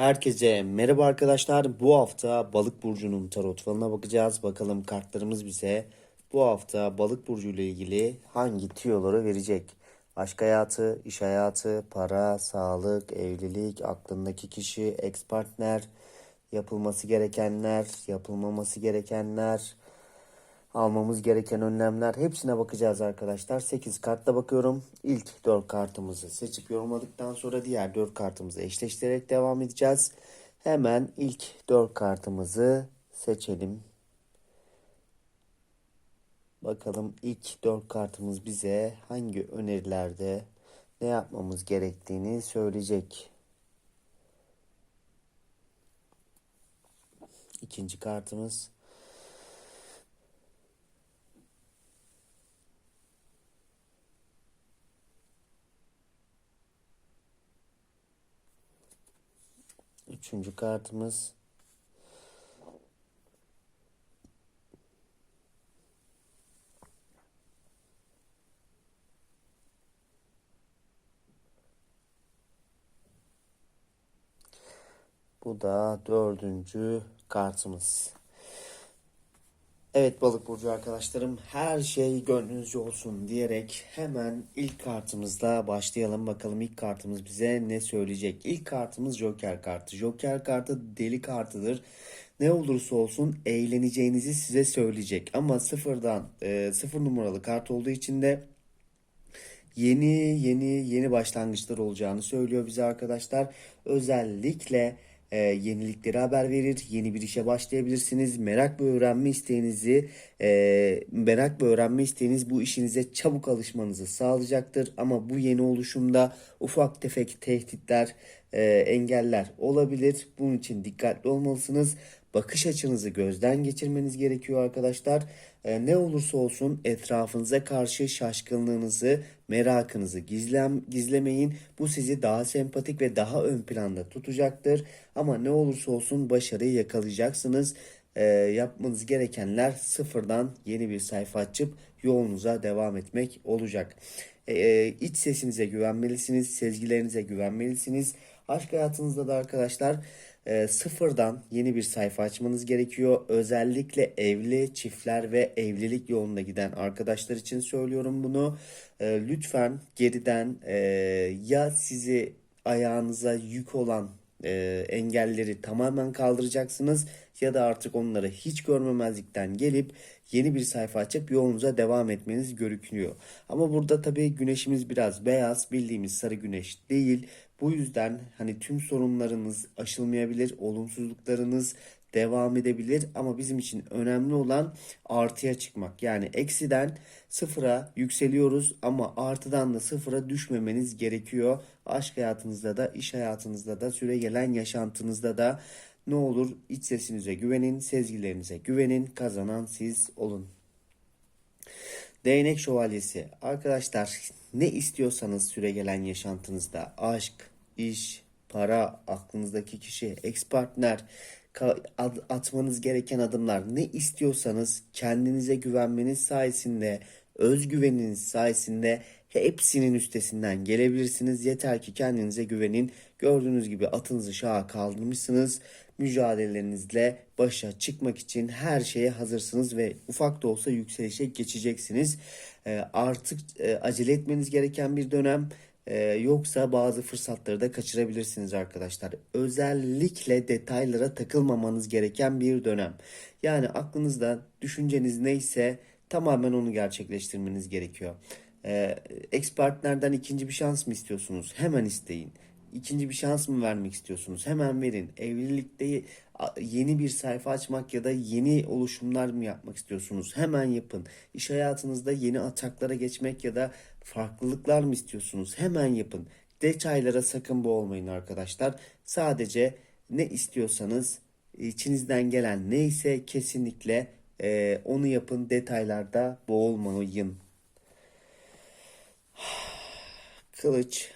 Herkese merhaba arkadaşlar. Bu hafta Balık burcunun tarot falına bakacağız. Bakalım kartlarımız bize bu hafta Balık burcu ile ilgili hangi tüyoları verecek? Aşk hayatı, iş hayatı, para, sağlık, evlilik, aklındaki kişi, ex partner, yapılması gerekenler, yapılmaması gerekenler, almamız gereken önlemler hepsine bakacağız arkadaşlar. 8 kartla bakıyorum. İlk 4 kartımızı seçip yorumladıktan sonra diğer 4 kartımızı eşleştirerek devam edeceğiz. Hemen ilk 4 kartımızı seçelim. Bakalım ilk 4 kartımız bize hangi önerilerde ne yapmamız gerektiğini söyleyecek. İkinci kartımız Üçüncü kartımız. Bu da dördüncü kartımız. Evet balık burcu arkadaşlarım her şey gönlünüzce olsun diyerek hemen ilk kartımızla başlayalım. Bakalım ilk kartımız bize ne söyleyecek. İlk kartımız Joker kartı. Joker kartı deli kartıdır. Ne olursa olsun eğleneceğinizi size söyleyecek. Ama sıfırdan e, sıfır numaralı kart olduğu için de yeni yeni yeni başlangıçlar olacağını söylüyor bize arkadaşlar. Özellikle e, yenilikleri haber verir. Yeni bir işe başlayabilirsiniz. Merak ve öğrenme isteğinizi e, merak ve öğrenme isteğiniz bu işinize çabuk alışmanızı sağlayacaktır. Ama bu yeni oluşumda ufak tefek tehditler, e, engeller olabilir. Bunun için dikkatli olmalısınız. Bakış açınızı gözden geçirmeniz gerekiyor arkadaşlar. E, ne olursa olsun etrafınıza karşı şaşkınlığınızı, merakınızı gizlem, gizlemeyin. Bu sizi daha sempatik ve daha ön planda tutacaktır. Ama ne olursa olsun başarıyı yakalayacaksınız. E, yapmanız gerekenler sıfırdan yeni bir sayfa açıp yolunuza devam etmek olacak. E, e, iç sesinize güvenmelisiniz, sezgilerinize güvenmelisiniz. Aşk hayatınızda da arkadaşlar e, sıfırdan yeni bir sayfa açmanız gerekiyor. Özellikle evli çiftler ve evlilik yolunda giden arkadaşlar için söylüyorum bunu. E, lütfen geriden e, ya sizi ayağınıza yük olan e, engelleri tamamen kaldıracaksınız ya da artık onları hiç görmemezlikten gelip yeni bir sayfa açıp yolunuza devam etmeniz gerekiyor. Ama burada tabii güneşimiz biraz beyaz, bildiğimiz sarı güneş değil. Bu yüzden hani tüm sorunlarınız aşılmayabilir, olumsuzluklarınız devam edebilir ama bizim için önemli olan artıya çıkmak. Yani eksiden sıfıra yükseliyoruz ama artıdan da sıfıra düşmemeniz gerekiyor. Aşk hayatınızda da, iş hayatınızda da, süre gelen yaşantınızda da ne olur iç sesinize güvenin, sezgilerinize güvenin, kazanan siz olun. Değnek şövalyesi. Arkadaşlar ne istiyorsanız süre gelen yaşantınızda aşk, iş, para, aklınızdaki kişi, ex partner, atmanız gereken adımlar ne istiyorsanız kendinize güvenmeniz sayesinde, özgüveniniz sayesinde hepsinin üstesinden gelebilirsiniz. Yeter ki kendinize güvenin. Gördüğünüz gibi atınızı şaha kaldırmışsınız. Mücadelelerinizle başa çıkmak için her şeye hazırsınız ve ufak da olsa yükselişe geçeceksiniz. Ee, artık e, acele etmeniz gereken bir dönem. Ee, yoksa bazı fırsatları da kaçırabilirsiniz arkadaşlar. Özellikle detaylara takılmamanız gereken bir dönem. Yani aklınızda düşünceniz neyse tamamen onu gerçekleştirmeniz gerekiyor. Ee, ex partnerden ikinci bir şans mı istiyorsunuz? Hemen isteyin. İkinci bir şans mı vermek istiyorsunuz? Hemen verin. Evlilikte yeni bir sayfa açmak ya da yeni oluşumlar mı yapmak istiyorsunuz? Hemen yapın. İş hayatınızda yeni ataklara geçmek ya da farklılıklar mı istiyorsunuz? Hemen yapın. Detaylara sakın boğulmayın arkadaşlar. Sadece ne istiyorsanız içinizden gelen neyse kesinlikle e, onu yapın. Detaylarda boğulmayın. Kılıç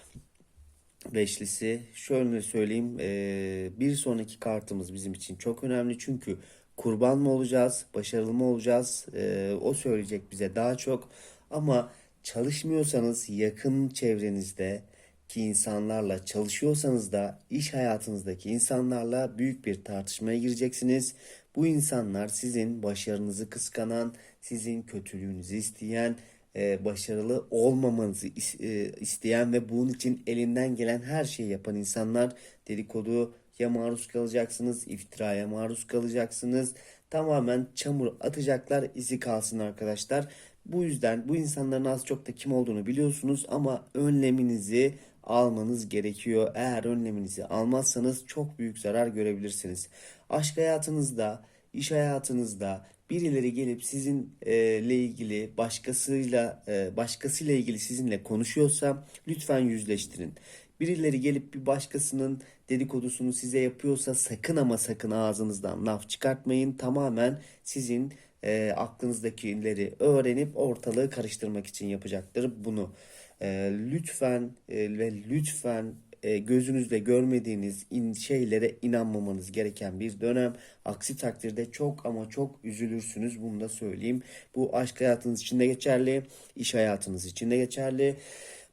beşlisi. Şöyle söyleyeyim. eee, bir sonraki kartımız bizim için çok önemli. Çünkü kurban mı olacağız, başarılı mı olacağız? Eee, o söyleyecek bize daha çok. Ama çalışmıyorsanız yakın çevrenizde ki insanlarla çalışıyorsanız da iş hayatınızdaki insanlarla büyük bir tartışmaya gireceksiniz. Bu insanlar sizin başarınızı kıskanan, sizin kötülüğünüzü isteyen, e, başarılı olmamanızı e, isteyen ve bunun için elinden gelen her şeyi yapan insanlar dedikodu ya maruz kalacaksınız, iftiraya maruz kalacaksınız. Tamamen çamur atacaklar, izi kalsın arkadaşlar. Bu yüzden bu insanların az çok da kim olduğunu biliyorsunuz ama önleminizi almanız gerekiyor. Eğer önleminizi almazsanız çok büyük zarar görebilirsiniz. Aşk hayatınızda, iş hayatınızda birileri gelip sizinle ilgili başkasıyla e, başkasıyla ilgili sizinle konuşuyorsa lütfen yüzleştirin. Birileri gelip bir başkasının dedikodusunu size yapıyorsa sakın ama sakın ağzınızdan laf çıkartmayın. Tamamen sizin e, aklınızdakileri öğrenip ortalığı karıştırmak için yapacaktır bunu. E, lütfen e, ve lütfen e, gözünüzle görmediğiniz in, şeylere inanmamanız gereken bir dönem. Aksi takdirde çok ama çok üzülürsünüz. Bunu da söyleyeyim. Bu aşk hayatınız için de geçerli, iş hayatınız için de geçerli.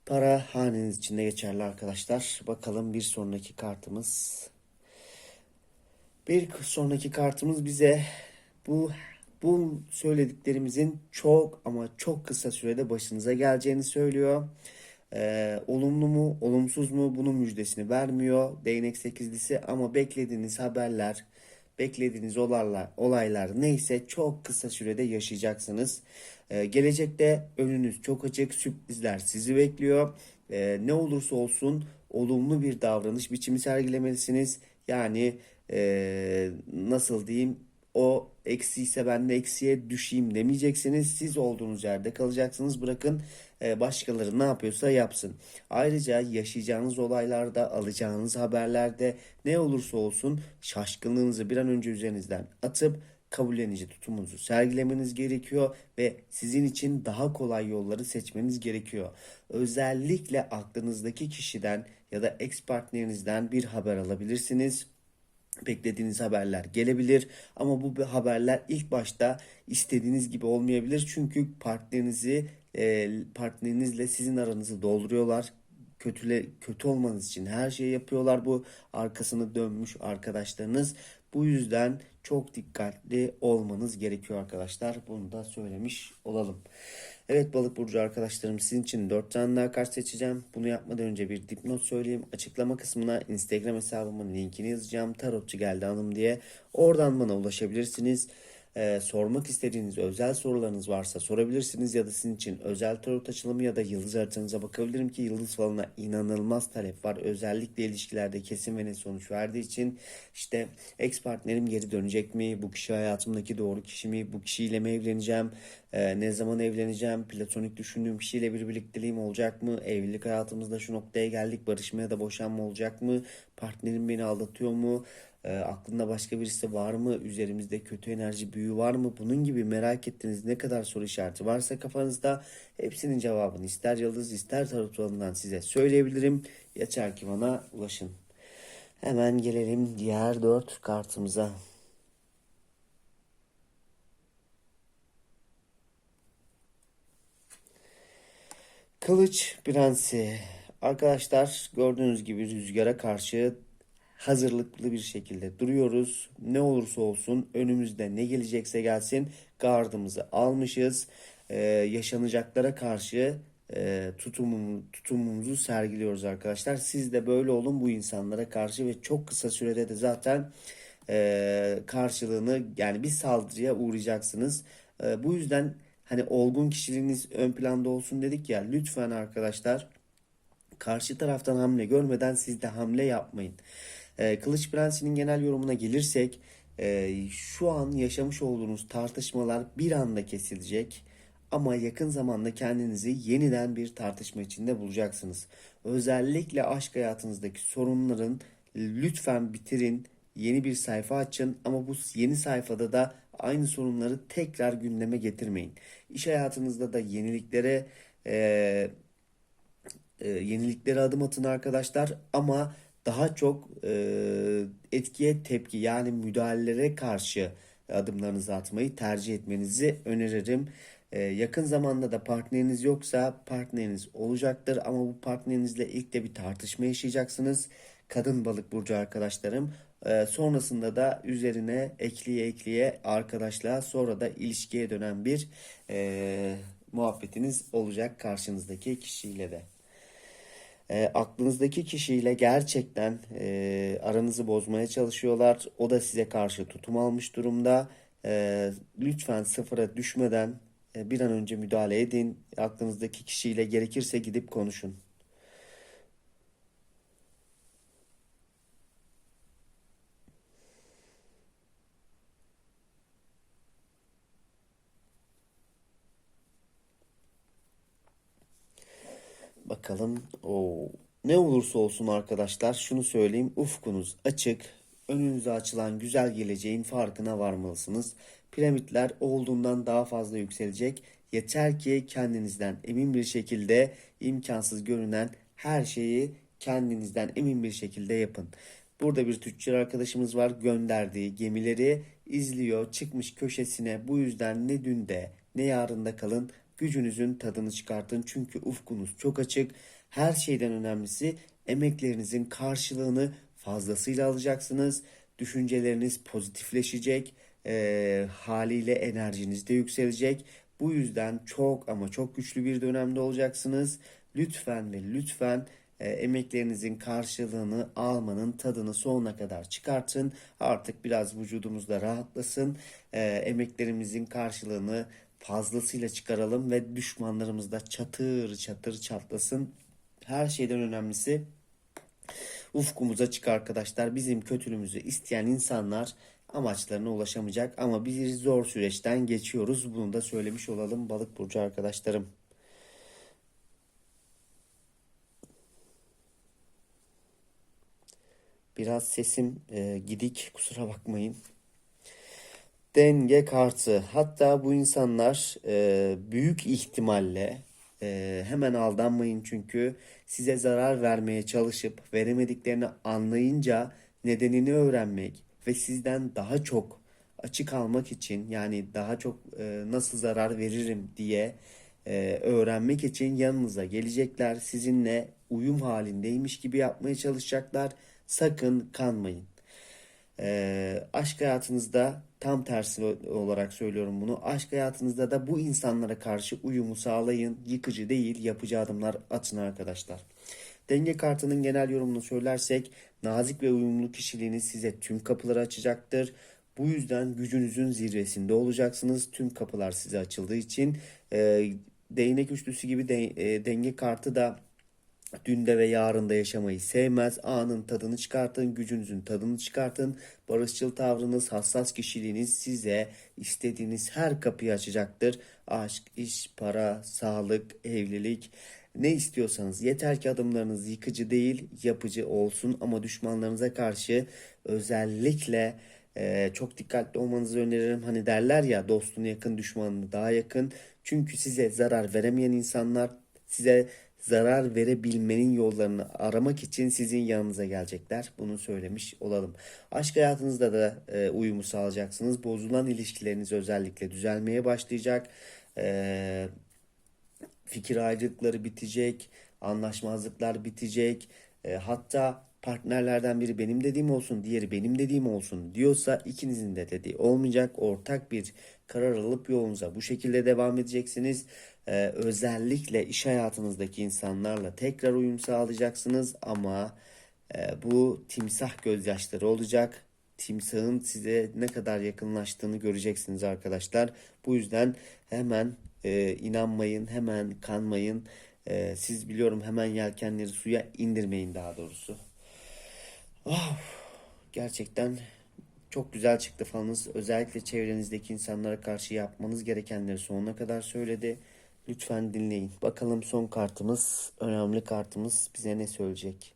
Para haneniz için de geçerli arkadaşlar. Bakalım bir sonraki kartımız. Bir sonraki kartımız bize bu bu söylediklerimizin çok ama çok kısa sürede başınıza geleceğini söylüyor. Ee, olumlu mu, olumsuz mu bunun müjdesini vermiyor. Değnek sekizlisi ama beklediğiniz haberler, beklediğiniz olaylar, olaylar neyse çok kısa sürede yaşayacaksınız. Ee, gelecekte önünüz çok açık, sürprizler sizi bekliyor. Ee, ne olursa olsun olumlu bir davranış biçimi sergilemelisiniz. Yani ee, nasıl diyeyim o eksi ise ben de eksiye düşeyim demeyeceksiniz. Siz olduğunuz yerde kalacaksınız. Bırakın e, başkaları ne yapıyorsa yapsın. Ayrıca yaşayacağınız olaylarda, alacağınız haberlerde ne olursa olsun şaşkınlığınızı bir an önce üzerinizden atıp kabullenici tutumunuzu sergilemeniz gerekiyor ve sizin için daha kolay yolları seçmeniz gerekiyor. Özellikle aklınızdaki kişiden ya da ex partnerinizden bir haber alabilirsiniz beklediğiniz haberler gelebilir. Ama bu haberler ilk başta istediğiniz gibi olmayabilir. Çünkü partnerinizi e, partnerinizle sizin aranızı dolduruyorlar. Kötüle kötü olmanız için her şeyi yapıyorlar bu. Arkasını dönmüş arkadaşlarınız. Bu yüzden çok dikkatli olmanız gerekiyor arkadaşlar. Bunu da söylemiş olalım. Evet balık burcu arkadaşlarım sizin için 4 tane daha kart seçeceğim. Bunu yapmadan önce bir dipnot söyleyeyim. Açıklama kısmına Instagram hesabımın linkini yazacağım. Tarotçu geldi hanım diye. Oradan bana ulaşabilirsiniz. Ee, sormak istediğiniz özel sorularınız varsa sorabilirsiniz ya da sizin için özel tarot açılımı ya da yıldız haritanıza bakabilirim ki yıldız falına inanılmaz talep var. Özellikle ilişkilerde kesin ve net sonuç verdiği için işte ex partnerim geri dönecek mi? Bu kişi hayatımdaki doğru kişi mi? Bu kişiyle mi evleneceğim? Ee, ne zaman evleneceğim? Platonik düşündüğüm kişiyle bir birlikteliğim olacak mı? Evlilik hayatımızda şu noktaya geldik. Barışma ya da boşanma olacak mı? Partnerim beni aldatıyor mu? E, aklında başka birisi var mı? Üzerimizde kötü enerji büyü var mı? Bunun gibi merak ettiğiniz ne kadar soru işareti varsa kafanızda hepsinin cevabını ister yıldız ister tarot alanından size söyleyebilirim. Yeter ki bana ulaşın. Hemen gelelim diğer dört kartımıza. Kılıç Prensi. Arkadaşlar gördüğünüz gibi rüzgara karşı hazırlıklı bir şekilde duruyoruz. Ne olursa olsun önümüzde ne gelecekse gelsin gardımızı almışız. Ee, yaşanacaklara karşı e, tutumum, tutumumuzu sergiliyoruz arkadaşlar. Siz de böyle olun bu insanlara karşı ve çok kısa sürede de zaten e, karşılığını yani bir saldırıya uğrayacaksınız. E, bu yüzden hani olgun kişiliğiniz ön planda olsun dedik ya lütfen arkadaşlar karşı taraftan hamle görmeden siz de hamle yapmayın. E, Kılıç Prensi'nin genel yorumuna gelirsek e, şu an yaşamış olduğunuz tartışmalar bir anda kesilecek ama yakın zamanda kendinizi yeniden bir tartışma içinde bulacaksınız. Özellikle aşk hayatınızdaki sorunların lütfen bitirin, yeni bir sayfa açın ama bu yeni sayfada da aynı sorunları tekrar gündeme getirmeyin. İş hayatınızda da yeniliklere e, e, yeniliklere adım atın arkadaşlar ama daha çok e, etkiye tepki yani müdahalelere karşı adımlarınızı atmayı tercih etmenizi öneririm. Ee, yakın zamanda da partneriniz yoksa partneriniz olacaktır ama bu partnerinizle ilk de bir tartışma yaşayacaksınız. Kadın balık burcu arkadaşlarım. Ee, sonrasında da üzerine ekleye ekleye arkadaşlığa sonra da ilişkiye dönen bir e, muhabbetiniz olacak karşınızdaki kişiyle de. E, aklınızdaki kişiyle gerçekten e, aranızı bozmaya çalışıyorlar. O da size karşı tutum almış durumda. E, lütfen sıfıra düşmeden e, bir an önce müdahale edin. Aklınızdaki kişiyle gerekirse gidip konuşun. Bakalım. o Ne olursa olsun arkadaşlar şunu söyleyeyim. Ufkunuz açık. Önünüze açılan güzel geleceğin farkına varmalısınız. Piramitler olduğundan daha fazla yükselecek. Yeter ki kendinizden emin bir şekilde imkansız görünen her şeyi kendinizden emin bir şekilde yapın. Burada bir tüccar arkadaşımız var gönderdiği gemileri izliyor çıkmış köşesine bu yüzden ne dünde ne yarında kalın gücünüzün tadını çıkartın çünkü ufkunuz çok açık her şeyden önemlisi emeklerinizin karşılığını fazlasıyla alacaksınız düşünceleriniz pozitifleşecek Eee, haliyle enerjiniz de yükselecek bu yüzden çok ama çok güçlü bir dönemde olacaksınız lütfen ve lütfen e, emeklerinizin karşılığını almanın tadını sonuna kadar çıkartın. Artık biraz vücudumuz da rahatlasın. E, emeklerimizin karşılığını fazlasıyla çıkaralım ve düşmanlarımız da çatır çatır çatlasın. Her şeyden önemlisi ufkumuza açık arkadaşlar. Bizim kötülüğümüzü isteyen insanlar amaçlarına ulaşamayacak ama biz zor süreçten geçiyoruz. Bunu da söylemiş olalım balık burcu arkadaşlarım. Biraz sesim e, gidik kusura bakmayın. Denge kartı. Hatta bu insanlar e, büyük ihtimalle e, hemen aldanmayın çünkü size zarar vermeye çalışıp veremediklerini anlayınca nedenini öğrenmek ve sizden daha çok açık almak için yani daha çok e, nasıl zarar veririm diye e, öğrenmek için yanınıza gelecekler. Sizinle uyum halindeymiş gibi yapmaya çalışacaklar. Sakın kanmayın. Ee, aşk hayatınızda tam tersi olarak söylüyorum bunu. Aşk hayatınızda da bu insanlara karşı uyumu sağlayın. Yıkıcı değil, yapıcı adımlar atın arkadaşlar. Denge kartının genel yorumunu söylersek nazik ve uyumlu kişiliğiniz size tüm kapıları açacaktır. Bu yüzden gücünüzün zirvesinde olacaksınız. Tüm kapılar size açıldığı için e, değnek üçlüsü gibi de, e, denge kartı da Dünde ve yarında yaşamayı sevmez. Anın tadını çıkartın, gücünüzün tadını çıkartın. Barışçıl tavrınız, hassas kişiliğiniz size istediğiniz her kapıyı açacaktır. Aşk, iş, para, sağlık, evlilik ne istiyorsanız yeter ki adımlarınız yıkıcı değil, yapıcı olsun ama düşmanlarınıza karşı özellikle e, çok dikkatli olmanızı öneririm. Hani derler ya dostunu yakın düşmanını daha yakın. Çünkü size zarar veremeyen insanlar size zarar verebilmenin yollarını aramak için sizin yanınıza gelecekler. Bunu söylemiş olalım. Aşk hayatınızda da e, uyumu sağlayacaksınız. Bozulan ilişkileriniz özellikle düzelmeye başlayacak. E, fikir ayrılıkları bitecek. Anlaşmazlıklar bitecek. E, hatta partnerlerden biri benim dediğim olsun, diğeri benim dediğim olsun diyorsa ikinizin de dediği olmayacak. Ortak bir karar alıp yolunuza bu şekilde devam edeceksiniz. Ee, özellikle iş hayatınızdaki insanlarla tekrar uyum sağlayacaksınız ama e, bu timsah gözyaşları olacak. Timsahın size ne kadar yakınlaştığını göreceksiniz arkadaşlar. Bu yüzden hemen e, inanmayın, hemen kanmayın. E, siz biliyorum hemen yelkenleri suya indirmeyin daha doğrusu. Oh, gerçekten çok güzel çıktı falınız. Özellikle çevrenizdeki insanlara karşı yapmanız gerekenleri sonuna kadar söyledi. Lütfen dinleyin. Bakalım son kartımız, önemli kartımız bize ne söyleyecek?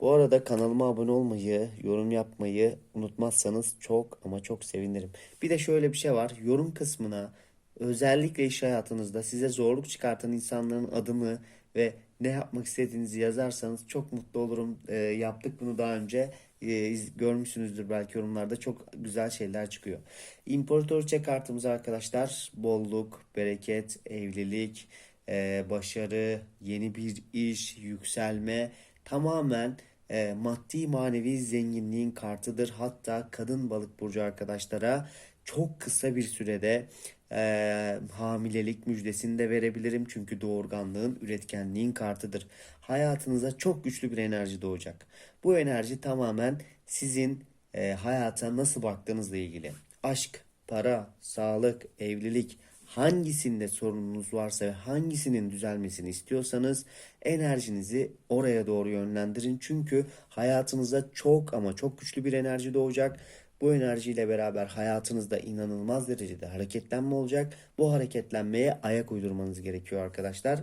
Bu arada kanalıma abone olmayı, yorum yapmayı unutmazsanız çok ama çok sevinirim. Bir de şöyle bir şey var. Yorum kısmına özellikle iş hayatınızda size zorluk çıkartan insanların adını ve ne yapmak istediğinizi yazarsanız çok mutlu olurum. Ee, yaptık bunu daha önce. İz- görmüşsünüzdür belki yorumlarda çok güzel şeyler çıkıyor. İmparatoriçe kartımız arkadaşlar bolluk, bereket, evlilik, e, başarı, yeni bir iş, yükselme tamamen e, maddi manevi zenginliğin kartıdır. Hatta kadın balık burcu arkadaşlara çok kısa bir sürede e, hamilelik müjdesini de verebilirim. Çünkü doğurganlığın, üretkenliğin kartıdır. Hayatınıza çok güçlü bir enerji doğacak. Bu enerji tamamen sizin e, hayata nasıl baktığınızla ilgili. Aşk, para, sağlık, evlilik hangisinde sorununuz varsa ve hangisinin düzelmesini istiyorsanız enerjinizi oraya doğru yönlendirin. Çünkü hayatınıza çok ama çok güçlü bir enerji doğacak. Bu enerjiyle beraber hayatınızda inanılmaz derecede hareketlenme olacak. Bu hareketlenmeye ayak uydurmanız gerekiyor arkadaşlar.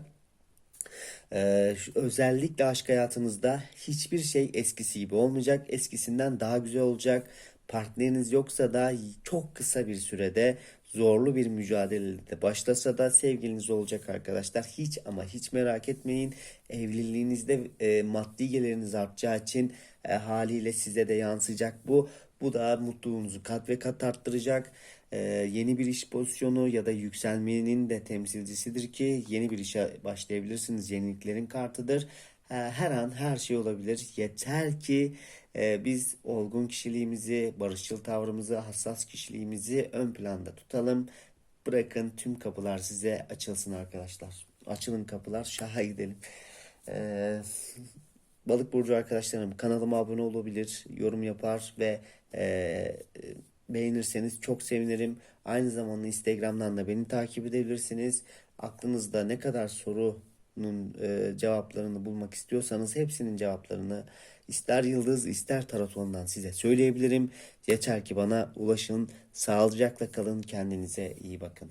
Ee, özellikle aşk hayatınızda hiçbir şey eskisi gibi olmayacak. Eskisinden daha güzel olacak. Partneriniz yoksa da çok kısa bir sürede zorlu bir mücadelede başlasa da sevgiliniz olacak arkadaşlar. Hiç ama hiç merak etmeyin. Evliliğinizde e, maddi geliriniz artacağı için e, haliyle size de yansıyacak bu. Bu da mutluluğunuzu kat ve kat arttıracak. Ee, yeni bir iş pozisyonu ya da yükselmenin de temsilcisidir ki yeni bir işe başlayabilirsiniz. Yeniliklerin kartıdır. Ee, Her an her şey olabilir. Yeter ki e, biz olgun kişiliğimizi, barışçıl tavrımızı, hassas kişiliğimizi ön planda tutalım. Bırakın tüm kapılar size açılsın arkadaşlar. Açılın kapılar, şaha gidelim. Ee, Balık burcu arkadaşlarım kanalıma abone olabilir, yorum yapar ve e, beğenirseniz çok sevinirim. Aynı zamanda Instagram'dan da beni takip edebilirsiniz. Aklınızda ne kadar sorunun e, cevaplarını bulmak istiyorsanız hepsinin cevaplarını ister yıldız ister tarot size söyleyebilirim. Yeter ki bana ulaşın. Sağlıcakla kalın. Kendinize iyi bakın.